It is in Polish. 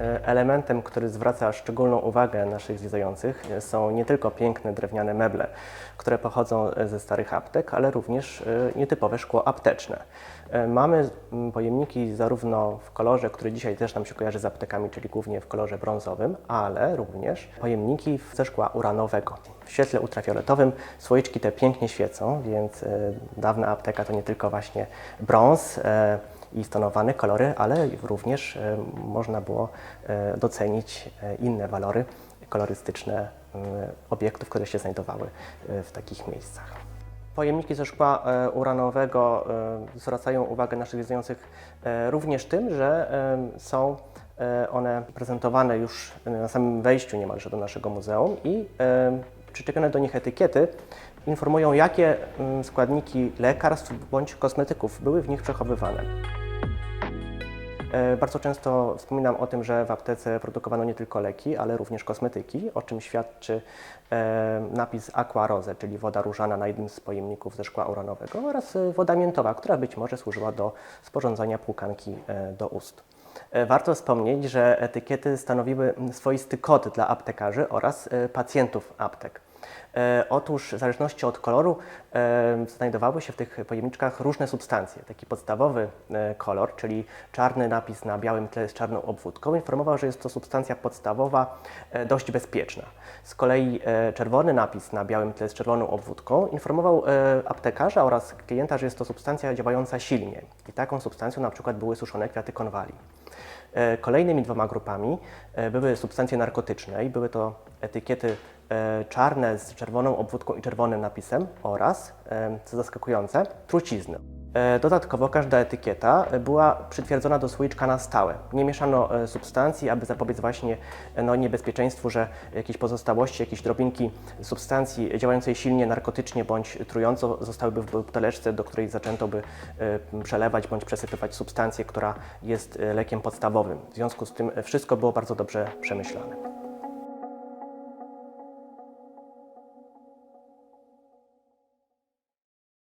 E, Elementem, który zwraca szczególną uwagę naszych zwiedzających e, są nie tylko piękne drewniane meble, które pochodzą e, ze starych aptek, ale również nietypowe szkło apteczne. Mamy pojemniki zarówno w kolorze, który dzisiaj też nam się kojarzy z aptekami, czyli głównie w kolorze brązowym, ale również pojemniki ze szkła uranowego. W świetle ultrafioletowym słoiczki te pięknie świecą, więc dawna apteka to nie tylko właśnie brąz, i stonowane kolory, ale również e, można było e, docenić e, inne walory kolorystyczne e, obiektów, które się znajdowały w takich miejscach. Pojemniki ze szkła uranowego zwracają uwagę naszych zwiedzających e, również tym, że są one prezentowane już na samym wejściu niemalże do naszego muzeum i przyczepione do nich etykiety informują, jakie mm, składniki lekarstw bądź kosmetyków były w nich przechowywane. E, Bardzo często wspominam o tym, że w aptece produkowano nie tylko leki, ale również kosmetyki, o czym świadczy e, napis Aqua Rose, czyli woda różana na jednym z pojemników ze szkła uranowego oraz e, woda miętowa, która być może służyła do sporządzania płukanki do ust. Warto wspomnieć, że etykiety stanowiły swoisty kod dla aptekarzy oraz pacjentów aptek. E, Otóż w zależności od koloru e, znajdowały się w tych pojemniczkach różne substancje. Taki podstawowy e, kolor, czyli czarny napis na białym tle z czarną obwódką, informował, że jest to substancja podstawowa e, dość bezpieczna. Z kolei e, czerwony napis na białym tle z czerwoną obwódką informował e, aptekarza oraz klienta, że jest to substancja działająca silnie. I taką substancją na przykład były suszone kwiaty konwali. E, Kolejnymi dwoma grupami e, były substancje narkotyczne i były to etykiety e, czarne z czerwoną obwódką i czerwonym napisem oraz, co zaskakujące, trucizny. E, Dodatkowo każda etykieta była przytwierdzona do słoiczka na stałe. Nie mieszano e, substancji, aby zapobiec właśnie e, no, niebezpieczeństwu, że jakieś pozostałości, jakieś drobinki substancji działającej silnie narkotycznie bądź trująco zostałyby w buteleczce, do której zaczęto by przelewać bądź przesypywać substancję, która jest lekiem podstawowym. W związku z tym wszystko było bardzo dobrze przemyślane.